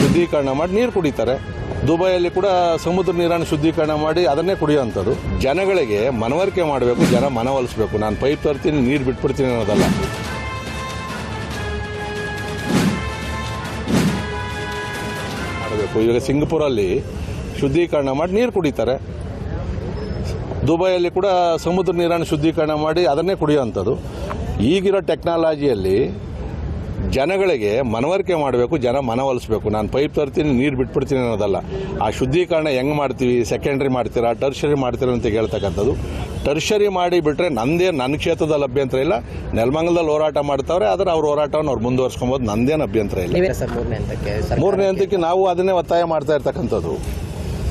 ಶುದ್ಧೀಕರಣ ಮಾಡಿ ನೀರು ಕುಡಿತಾರೆ. ದುಬೈಯಲ್ಲಿ ಕೂಡ ಸಮುದ್ರ ನೀರನ್ನು ಶುದ್ಧೀಕರಣ ಮಾಡಿ ಅದನ್ನೇ ಕುಡಿಯುವಂಥದ್ದು. ಜನಗಳಿಗೆ ಮನವರಿಕೆ ಮಾಡಬೇಕು, ಜನ ಮನವೊಲಿಸಬೇಕು. ನಾನು ಪೈಪ್ ತರ್ತೀನಿ, ನೀರು ಬಿಟ್ಬಿಡ್ತೀನಿ ಅನ್ನೋದಲ್ಲ. ಮಾಡಬೇಕು. ಈಗ ಸಿಂಗಪುರಲ್ಲಿ ಶುದ್ಧೀಕರಣ ಮಾಡಿ ನೀರು ಕುಡಿತಾರೆ. ದುಬೈಯಲ್ಲಿ ಕೂಡ ಸಮುದ್ರ ನೀರನ್ನು ಶುದ್ಧೀಕರಣ ಮಾಡಿ ಅದನ್ನೇ ಕುಡಿಯುವಂಥದ್ದು. ಈಗಿರೋ ಟೆಕ್ನಾಲಜಿಯಲ್ಲಿ ಜನಗಳಿಗೆ ಮನವರಿಕೆ ಮಾಡಬೇಕು ಜನ ಮನವೊಲಿಸಬೇಕು ನಾನು ಪೈಪ್ ತರ್ತೀನಿ ನೀರು ಬಿಟ್ಬಿಡ್ತೀನಿ ಅನ್ನೋದಲ್ಲ. ಆ ಶುದ್ಧೀಕರಣ ಹೆಂಗೆ ಮಾಡ್ತೀವಿ ಸೆಕೆಂಡ್ರಿ ಮಾಡ್ತೀರಾ ಟರ್ಷರಿ ಮಾಡ್ತೀರಾ ಅಂತ ಕೇಳ್ತಕ್ಕಂಥದ್ದು ಟರ್ಷರಿ ಮಾಡಿ ಬಿಟ್ಟರೆ ನಂದೇ ನನ್ನ ಕ್ಷೇತ್ರದಲ್ಲಿ ಅಭ್ಯಂತರ ಇಲ್ಲ. ನೆಲಮಂಗಲದಲ್ಲಿ ಹೋರಾಟ ಮಾಡ್ತಾವ್ರೆ ಆದರೆ ಅವ್ರ ಹೋರಾಟವನ್ನು ಅವ್ರು ಮುಂದುವರ್ಸ್ಕೊಬೋದು. ನಂದೇನು ಅಭ್ಯಂತರ ಇಲ್ಲ. ಮೂರನೇ ಹಂತಕ್ಕೆ ನಾವು ಅದನ್ನೇ ಒತ್ತಾಯ ಮಾಡ್ತಾ ಇರ್ತಕ್ಕಂಥದ್ದು.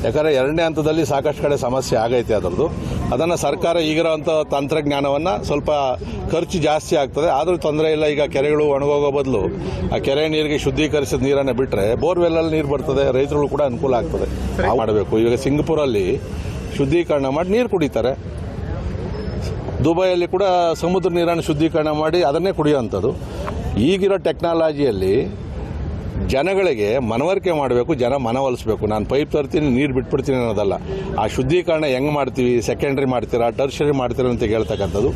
ಯಾಕಂದರೆ ಎರಡನೇ ಹಂತದಲ್ಲಿ ಸಾಕಷ್ಟು ಕಡೆ ಸಮಸ್ಯೆ ಆಗೈತೆ ಅದರದ್ದು. ಅದನ್ನು ಸರ್ಕಾರ ಈಗಿರೋಂಥ ತಂತ್ರಜ್ಞಾನವನ್ನು ಸ್ವಲ್ಪ ಖರ್ಚು ಜಾಸ್ತಿ ಆಗ್ತದೆ. ಆದರೂ ತೊಂದರೆ ಇಲ್ಲ. ಈಗ ಕೆರೆಗಳು ಒಣಗೋಗೋ ಬದಲು ಆ ಕೆರೆ ನೀರಿಗೆ ಶುದ್ಧೀಕರಿಸಿದ ನೀರನ್ನು ಬಿಟ್ಟರೆ ಬೋರ್ವೆಲ್ಲಲ್ಲಿ ನೀರು ಬರ್ತದೆ. ರೈತರುಗಳು ಕೂಡ ಅನುಕೂಲ ಆಗ್ತದೆ. ಮಾಡಬೇಕು. ಈಗ ಸಿಂಗಪುರಲ್ಲಿ ಶುದ್ಧೀಕರಣ ಮಾಡಿ ನೀರು ಕುಡಿತಾರೆ. ದುಬೈಯಲ್ಲಿ ಕೂಡ ಸಮುದ್ರ ನೀರನ್ನು ಶುದ್ಧೀಕರಣ ಮಾಡಿ ಅದನ್ನೇ ಕುಡಿಯುವಂಥದ್ದು. ಈಗಿರೋ ಟೆಕ್ನಾಲಜಿಯಲ್ಲಿ ಜನಗಳಿಗೆ ಮನವರಿಕೆ ಮಾಡಬೇಕು ಜನ ಮನವೊಲಿಸಬೇಕು. ನಾನು ಪೈಪ್ ತರ್ತೀನಿ ನೀರು ಬಿಟ್ಬಿಡ್ತೀನಿ ಅನ್ನೋದಲ್ಲ. ಆ ಶುದ್ಧೀಕರಣ ಹೆಂಗೆ ಮಾಡ್ತೀವಿ ಸೆಕೆಂಡ್ರಿ ಮಾಡ್ತೀರಾ ಟರ್ಷರಿ ಮಾಡ್ತೀರಾ ಅಂತ ಹೇಳ್ತಕ್ಕಂಥದ್ದು.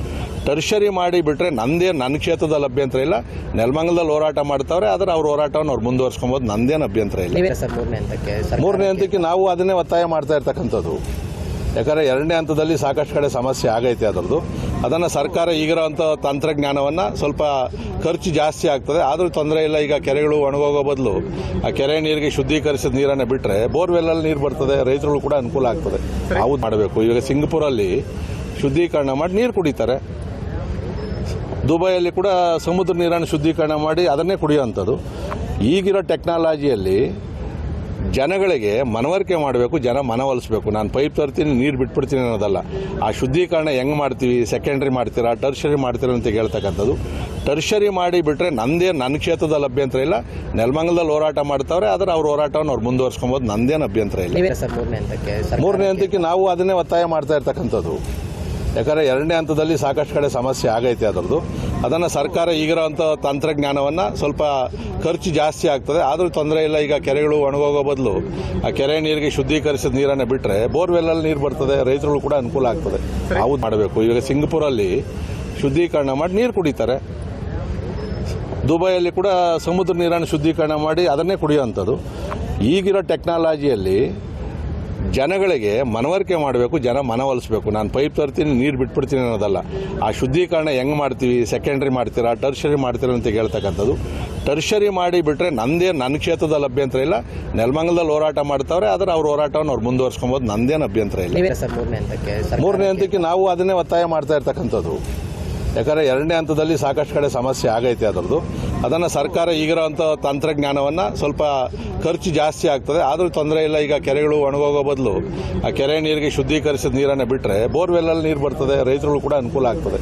ಟರ್ಷರಿ ಮಾಡಿ ಬಿಟ್ಟರೆ ನಂದೇ ನನ್ನ ಕ್ಷೇತ್ರದಲ್ಲಿ ಅಭ್ಯಂತರ ಇಲ್ಲ. ನೆಲಮಂಗಲದಲ್ಲಿ ಹೋರಾಟ ಮಾಡ್ತಾವ್ರೆ ಆದರೆ ಅವ್ರ ಹೋರಾಟವನ್ನು ಅವ್ರು ಮುಂದುವರ್ಸ್ಕೊಬೋದು. ನಂದೇನು ಅಭ್ಯಂತರ ಇಲ್ಲ. ಮೂರನೇ ಹಂತಕ್ಕೆ ನಾವು ಅದನ್ನೇ ಒತ್ತಾಯ ಮಾಡ್ತಾ ಇರ್ತಕ್ಕಂಥದ್ದು. ಯಾಕಂದರೆ ಎರಡನೇ ಹಂತದಲ್ಲಿ ಸಾಕಷ್ಟು ಕಡೆ ಸಮಸ್ಯೆ ಆಗೈತೆ ಅದರದ್ದು. ಅದನ್ನು ಸರ್ಕಾರ ಈಗಿರೋಂಥ ತಂತ್ರಜ್ಞಾನವನ್ನು ಸ್ವಲ್ಪ ಖರ್ಚು ಜಾಸ್ತಿ ಆಗ್ತದೆ. ಆದರೂ ತೊಂದರೆ ಇಲ್ಲ. ಈಗ ಕೆರೆಗಳು ಒಣಗೋಗೋ ಬದಲು ಆ ಕೆರೆ ನೀರಿಗೆ ಶುದ್ಧೀಕರಿಸಿದ ನೀರನ್ನು ಬಿಟ್ಟರೆ ಬೋರ್ವೆಲ್ಲಲ್ಲಿ ನೀರು ಬರ್ತದೆ. ರೈತರುಗಳು ಕೂಡ ಅನುಕೂಲ ಆಗ್ತದೆ. ಹೌದು ಮಾಡಬೇಕು. ಈಗ ಸಿಂಗಪುರಲ್ಲಿ ಶುದ್ಧೀಕರಣ ಮಾಡಿ ನೀರು ಕುಡಿತಾರೆ. ದುಬೈಯಲ್ಲಿ ಕೂಡ ಸಮುದ್ರ ನೀರನ್ನು ಶುದ್ಧೀಕರಣ ಮಾಡಿ ಅದನ್ನೇ ಕುಡಿಯುವಂಥದ್ದು. ಈಗಿರೋ ಟೆಕ್ನಾಲಜಿಯಲ್ಲಿ ಜನಗಳಿಗೆ ಮನವರಿಕೆ ಮಾಡಬೇಕು ಜನ ಮನವೊಲಿಸಬೇಕು. ನಾನು ಪೈಪ್ ತರ್ತೀನಿ ನೀರು ಬಿಟ್ಬಿಡ್ತೀನಿ ಅನ್ನೋದಲ್ಲ. ಆ ಶುದ್ಧೀಕರಣ ಹೆಂಗೆ ಮಾಡ್ತೀವಿ ಸೆಕೆಂಡ್ರಿ ಮಾಡ್ತೀರಾ ಟರ್ಷರಿ ಮಾಡ್ತೀರಾ ಅಂತ ಹೇಳ್ತಕ್ಕಂಥದ್ದು. ಟರ್ಷರಿ ಮಾಡಿ ಬಿಟ್ರೆ ನಂದೇ ನನ್ನ ಕ್ಷೇತ್ರದಲ್ಲಿ ಅಭ್ಯಂತರ ಇಲ್ಲ. ನೆಲಮಂಗಲದಲ್ಲಿ ಹೋರಾಟ ಮಾಡ್ತಾವ್ರೆ ಆದರೆ ಅವ್ರ ಹೋರಾಟವನ್ನು ಅವ್ರು ಮುಂದುವರ್ಸ್ಕೊಬೋದು ನಂದೇನು ಅಭ್ಯಂತರ ಇಲ್ಲ. ಮೂರನೇ ಹಂತಕ್ಕೆ ನಾವು ಅದನ್ನೇ ಒತ್ತಾಯ ಮಾಡ್ತಾ ಇರ್ತಕ್ಕಂಥದ್ದು. ಯಾಕಂದರೆ ಎರಡನೇ ಹಂತದಲ್ಲಿ ಸಾಕಷ್ಟು ಕಡೆ ಸಮಸ್ಯೆ ಆಗೈತೆ ಅದರದ್ದು. ಅದನ್ನು ಸರ್ಕಾರ ಈಗಿರೋಂಥ ತಂತ್ರಜ್ಞಾನವನ್ನು ಸ್ವಲ್ಪ ಖರ್ಚು ಜಾಸ್ತಿ ಆಗ್ತದೆ. ಆದರೂ ತೊಂದರೆ ಇಲ್ಲ. ಈಗ ಕೆರೆಗಳು ಒಣಗೋಗೋ ಬದಲು ಆ ಕೆರೆ ನೀರಿಗೆ ಶುದ್ಧೀಕರಿಸಿದ ನೀರನ್ನು ಬಿಟ್ಟರೆ ಬೋರ್ವೆಲ್ಲಲ್ಲಿ ನೀರು ಬರ್ತದೆ. ರೈತರುಗಳು ಕೂಡ ಅನುಕೂಲ ಆಗ್ತದೆ. ಹೌದು ಮಾಡಬೇಕು. ಈಗ ಸಿಂಗಪುರಲ್ಲಿ ಶುದ್ಧೀಕರಣ ಮಾಡಿ ನೀರು ಕುಡಿತಾರೆ. ದುಬೈಯಲ್ಲಿ ಕೂಡ ಸಮುದ್ರ ನೀರನ್ನು ಶುದ್ಧೀಕರಣ ಮಾಡಿ ಅದನ್ನೇ ಕುಡಿಯುವಂಥದ್ದು. ಈಗಿರೋ ಟೆಕ್ನಾಲಜಿಯಲ್ಲಿ ಜನಗಳಿಗೆ ಮನವರಿಕೆ ಮಾಡಬೇಕು ಜನ ಮನವೊಲಿಸಬೇಕು. ನಾನು ಪೈಪ್ ತರ್ತೀನಿ ನೀರು ಬಿಟ್ಬಿಡ್ತೀನಿ ಅನ್ನೋದಲ್ಲ. ಆ ಶುದ್ಧೀಕರಣ ಹೆಂಗೆ ಮಾಡ್ತೀವಿ ಸೆಕೆಂಡ್ರಿ ಮಾಡ್ತೀರಾ ಟರ್ಷರಿ ಮಾಡ್ತೀರಾ ಅಂತ ಹೇಳ್ತಕ್ಕಂಥದ್ದು. ಟರ್ಷರಿ ಮಾಡಿ ಬಿಟ್ರೆ ನಂದೇ ನನ್ನ ಕ್ಷೇತ್ರದಲ್ಲಿ ಅಭ್ಯಂತರ ಇಲ್ಲ. ನೆಲಮಂಗಲದಲ್ಲಿ ಹೋರಾಟ ಮಾಡ್ತಾವ್ರೆ ಆದರೆ ಅವ್ರ ಹೋರಾಟವನ್ನು ಅವ್ರು ಮುಂದುವರ್ಸ್ಕೊಬೋದು. ನಂದೇನು ಅಭ್ಯಂತರ ಇಲ್ಲ. ಮೂರನೇ ಹಂತಕ್ಕೆ ನಾವು ಅದನ್ನೇ ಒತ್ತಾಯ ಮಾಡ್ತಾ ಇರ್ತಕ್ಕಂಥದ್ದು. ಯಾಕಂದರೆ ಎರಡನೇ ಹಂತದಲ್ಲಿ ಸಾಕಷ್ಟು ಕಡೆ ಸಮಸ್ಯೆ ಆಗೈತೆ ಅದರದ್ದು. ಅದನ್ನು ಸರ್ಕಾರ ಈಗಿರೋಂಥ ತಂತ್ರಜ್ಞಾನವನ್ನು ಸ್ವಲ್ಪ ಖರ್ಚು ಜಾಸ್ತಿ ಆಗ್ತದೆ. ಆದರೂ ತೊಂದರೆ ಇಲ್ಲ, ಈಗ ಕೆರೆಗಳು ಒಣಗೋಗೋ ಬದಲು ಆ ಕೆರೆ ನೀರಿಗೆ ಶುದ್ಧೀಕರಿಸಿದ ನೀರನ್ನು ಬಿಟ್ಟರೆ ಬೋರ್ವೆಲ್ಲಲ್ಲಿ ನೀರು ಬರ್ತದೆ, ರೈತರುಗಳು ಕೂಡ ಅನುಕೂಲ ಆಗ್ತದೆ.